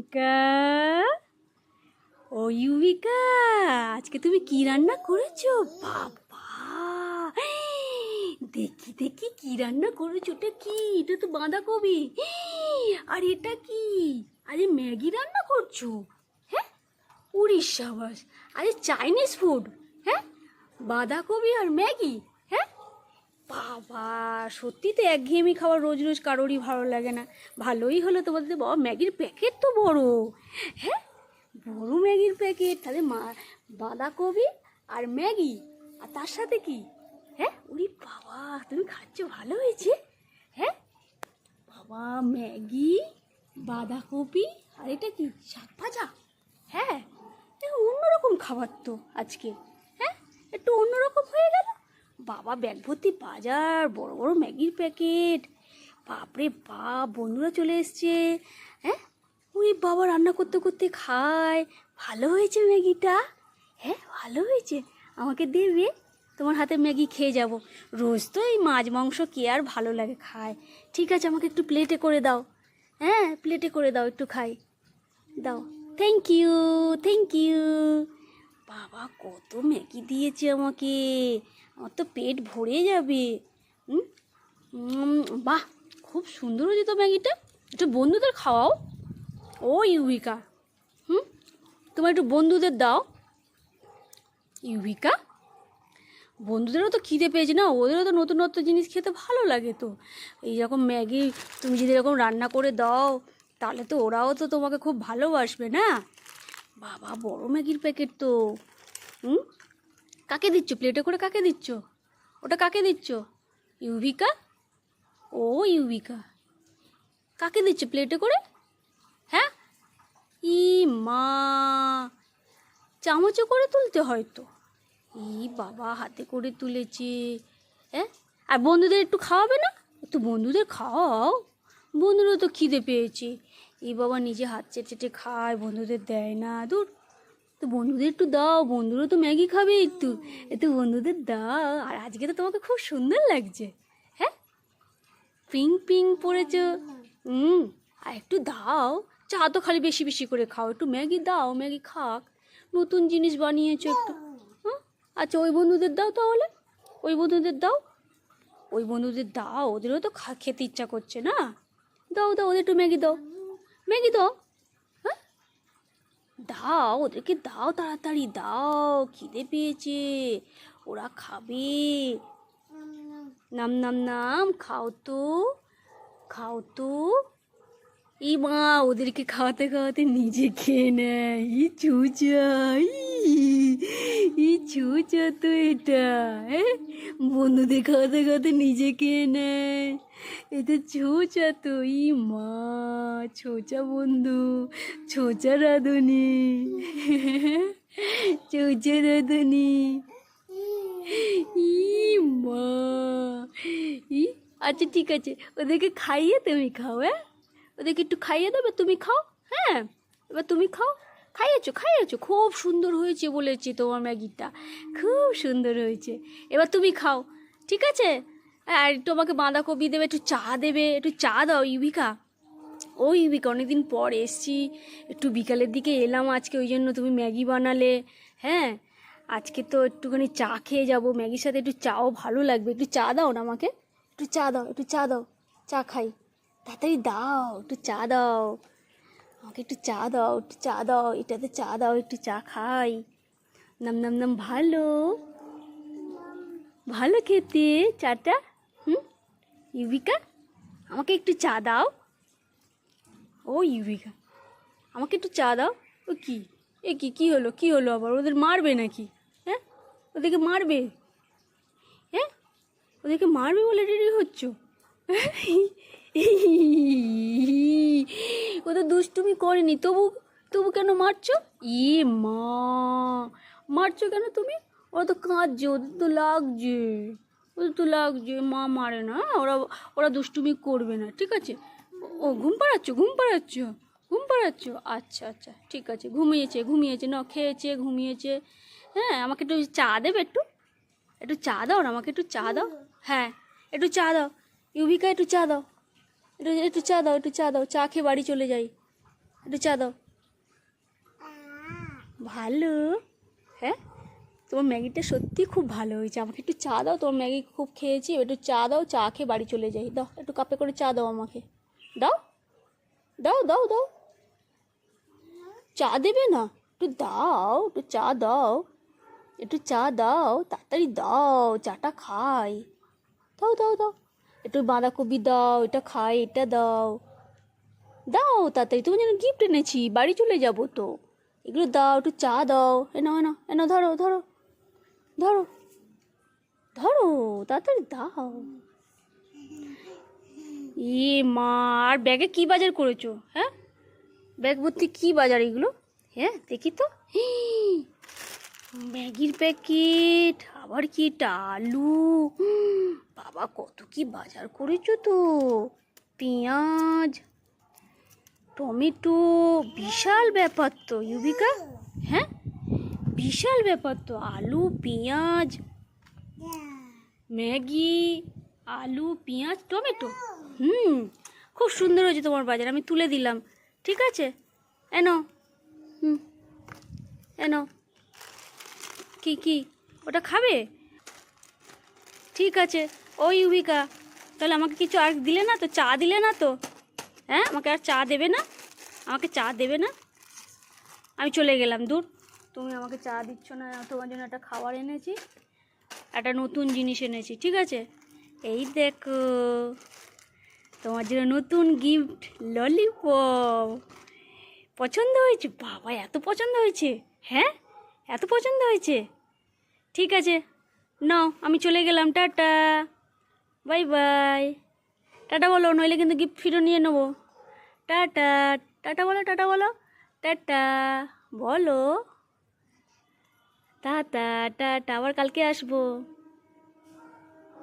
ইউবিকা? ও ইউবিকা, আজকে তুমি কি রান্না করেছ? বাবা, দেখি দেখি কি রান্না করেছ ওটা কি? এটা তো বাঁধাকপি। আর এটা কি? আরে ম্যাগি রান্না করছ? হ্যাঁ? উড়িষ্যা বাস। আরে চাইনিজ ফুড হ্যাঁ? বাঁধাকপি আর ম্যাগি? বাবা, সত্যি তো একঘেয়েমি খাবার রোজ রোজ কারোরই ভালো লাগে না। ভালোই হলো তো বলতে বাবা, ম্যাগির প্যাকেট তো বড়। হ্যাঁ বড় ম্যাগির প্যাকেট, তাহলে মা, বাঁধাকপি আর ম্যাগি, আর তার সাথে কি? হ্যাঁ উরি বাবা, তুমি খাচ্ছ, ভালো হয়েছে। হ্যাঁ বাবা, ম্যাগি, বাঁধাকপি, আর এটা কি, শাক ভাজা? হ্যাঁ অন্যরকম খাবার তো আজকে হ্যাঁ একটু অন্যরকম হয়ে গেল বাবা ব্যাগ ভর্তি বাজার, বড় বড় ম্যাগির প্যাকেট। বাপরে বাপ, বন্ধুরা চলে এসছে। হ্যাঁ? ওই বাবা রান্না করতে করতে খায়। ভালো হয়েছে ম্যাগিটা? হ্যাঁ ভালো হয়েছে। আমাকে দেবে, তোমার হাতে ম্যাগি খেয়ে যাব। রোজ তো এই মাছ, মাংস কে আর ভালো লাগে খায়। ঠিক আছে, আমাকে একটু প্লেটে করে দাও। হ্যাঁ প্লেটে করে দাও, একটু খাই। দাও। থ্যাংক ইউ থ্যাংক ইউ বাবা, কত ম্যাগি দিয়েছে আমাকে। আমার তো পেট ভরে যাবে। বাহ, খুব সুন্দর হয়েছে তো ম্যাগিটা। একটু বন্ধুদের খাওয়াও। ও ইউবিকা। হুম, তোমার একটু বন্ধুদের দাও। ইউবিকা? বন্ধুদেরও তো খিদে পেয়েছে না? ওদেরও তো নতুন নতুন জিনিস খেতে ভালো লাগে তো। এই রকম ম্যাগি তুমি যদি এরকম রান্না করে দাও, তাহলে তো ওরাও তো তোমাকে খুব ভালোবাসবে না? বাবা, বড় ম্যাগির প্যাকেট তো। হুম? কাকে দিচ্ছ? প্লেটে করে কাকে দিচ্ছ? ওটা কাকে দিচ্ছ? ইউভিকা? ও, ইউভিকা। কাকে দিচ্ছ প্লেটে করে? হ্যাঁ? ই মা, চামচে করে তুলতে হয়তো ই বাবা, হাতে করে তুলেছে। হ্যাঁ? আর বন্ধুদের একটু খাওয়াবে না? একটু বন্ধুদের খাওয়াও। বন্ধুরও তো খিদে পেয়েছি। এই বাবা নিজে হাত চেটে চেটে খায়, বন্ধুদের দেয় না। দূর তো বন্ধুদের একটু দাও বন্ধুরও তো ম্যাগি খাবে একটু। একটু বন্ধুদের দাও। আর আজকে তো তোমাকে খুব সুন্দর লাগছে হ্যাঁ? পিঙ্ক পিঙ্ক পরেছ হুম, আর একটু দাও। চা তো খালি বেশি বেশি করে খাও। একটু ম্যাগি দাও, ম্যাগি খাক। নতুন জিনিস বানিয়েছো একটু হ্যাঁ আচ্ছা ওই বন্ধুদের দাও তাহলে। ওই বন্ধুদের দাও। ওই বন্ধুদের দাও, ওদেরও তো খেতে ইচ্ছা করছে না। দাও দাও, ওদের একটু ম্যাগি দাও। ম্যাগি দাও। হ্যাঁ? দাও, ওদেরকে দাও তাড়াতাড়ি, দাও, খিদে পেয়েছে। ওরা খাবে। নাম নাম নাম, খাও তো খাও তো। এই মা, ওদেরকে খাওয়াতে খাওয়াতে নিজে খেয়ে নেয়। ই চুচা চুচা তো এটা বন্ধুদের খাওয়াতে খাওয়াতে নিজে খেয়ে নেয়। এটা ছোচা তো, ই মা ছোচা বন্ধু ছোচা রাধুনি। ছোচা রাধুনি। ই মা, ই আচ্ছা ঠিক আছে, ওদেরকে খাইয়ে তুমি খাও হ্যাঁ? ওদেরকে একটু খাইয়ে দেবে, তুমি খাও হ্যাঁ? এবার তুমি খাও। খাইয়েছো খাইয়েছো? খুব সুন্দর হয়েছে বলেছি তোমার ম্যাগিটা। খুব সুন্দর হয়েছে। এবার তুমি খাও, ঠিক আছে? আর তোমাকে বাঁধাকপি দেবে, একটু চা দেবে, একটু চা দাও ইউবিকা ও ইউবিকা অনেকদিন পর এসছি। একটু বিকালের দিকে এলাম আজকে, ওই জন্য তুমি ম্যাগি বানালে হ্যাঁ? আজকে তো একটুখানি চা খেয়ে যাব। ম্যাগির সাথে একটু চাও ভালো লাগবে। একটু চা দাও না আমাকে? একটু চা দাও, একটু চা দাও। চা খাই। তাড়াতাড়ি দাও, একটু চা দাও। আমাকে একটু চা দাও, একটু চা দাও, এটাতে চা দাও, একটু চা খাই। নাম নাম নাম, ভালো। ভালো খেতে, চাটা? হুম? ইউবিকা আমাকে একটু চা দাও। ও ইউবিকা আমাকে একটু চা দাও। ও, কি? এ, কি কি হলো? কি হলো আবার? ওদের মারবে নাকি? হ্যাঁ? ওদেরকে মারবে? হ্যাঁ? ওদেরকে মারবে বলে রেডি হচ্ছ? করেনি, তবু তবু কেন মারছো? ই মা, মারছো কেন তুমি? ওরা তো কাঁদছে, ওদের তো লাগছে, ওদের তো লাগছে, মা মারে না ওরা ওরা দুষ্টুমি করবে না, ঠিক আছে? ও ঘুম পাড়াচ্ছ ঘুম পাড়াচ্ছ ঘুম পাড়াচ্ছ? আচ্ছা আচ্ছা ঠিক আছে, ঘুমিয়েছে ঘুমিয়েছে, না, খেয়েছে, ঘুমিয়েছে হ্যাঁ? আমাকে একটু চা দেবে একটু? একটু চা দাও না, আমাকে একটু চা দাও হ্যাঁ একটু চা দাও ইউবিকা একটু চা দাও, একটু একটু চা দাও, একটু চা দাও, চা খেয়ে বাড়ি চলে যাই। একটু চা দাও। ভালো? হ্যাঁ? তোমার ম্যাগিটা সত্যি খুব ভালো হয়েছে। আমাকে একটু চা দাও, তোমার ম্যাগি খুব খেয়েছি। একটু চা দাও, চা খেয়ে বাড়ি চলে যাই। দাও, একটু কাপে করে চা দাও আমাকে। দাও। দাও দাও দাও। চা দেবে না? একটু দাও, একটু চা দাও। একটু চা দাও, তাড়াতাড়ি দাও, চাটা খাই। দাও দাও দাও। একটু বাঁধাকপি দাও, এটা খাই, এটা দাও। দাও তাড়াতাড়ি তোমার জন্য গিফট এনেছি, বাড়ি চলে যাব তো। এগুলো দাও, একটু চা দাও এনো এনো এনো ধরো ধরো ধরো ধরো, তাড়াতাড়ি দাও। ই মা, আর ব্যাগে কি বাজার করেছ হ্যাঁ? ব্যাগ ভর্তি কি বাজার এগুলো? হ্যাঁ দেখি তো। ম্যাগির প্যাকেট, আবার কি আলু? বাবা, কত কি বাজার করেছ তো? পেঁয়াজ টমেটো বিশাল ব্যাপার তো, ইউবিকা। হ্যাঁ? বিশাল ব্যাপার তো, আলু, পেঁয়াজ, ম্যাগি, আলু, পেঁয়াজ, টমেটো। হুম, খুব সুন্দর হয়েছে তোমার বাজার, আমি তুলে দিলাম। ঠিক আছে? এনো হুম এনো কি কি? ওটা খাবে? ঠিক আছে। ওই ইউবিকা, তাহলে আমাকে কিছু আর দিলে না তো? চা দিলে না তো? হ্যাঁ আমাকে আর চা দেবে না। আমাকে চা দেবে না। আমি চলে গেলাম, দূর। তুমি আমাকে চা দিচ্ছ না তোমার জন্য একটা খাবার এনেছি। একটা নতুন জিনিস এনেছি, ঠিক আছে? এই দেখো, তোমার জন্য নতুন গিফট ললিপপ পছন্দ হয়েছে? বাবা, এত পছন্দ হয়েছে। হ্যাঁ এত পছন্দ হয়েছে? ঠিক আছে, নাও, আমি চলে গেলাম, টাটা। Bye bye. টাটা বলো, নইলে কিন্তু গিফট ফিরো নিয়ে নেব। টাটা টাটা বলো টাটা বলো। টাটা বলো। টাটা টাটা, আবার কালকে আসব।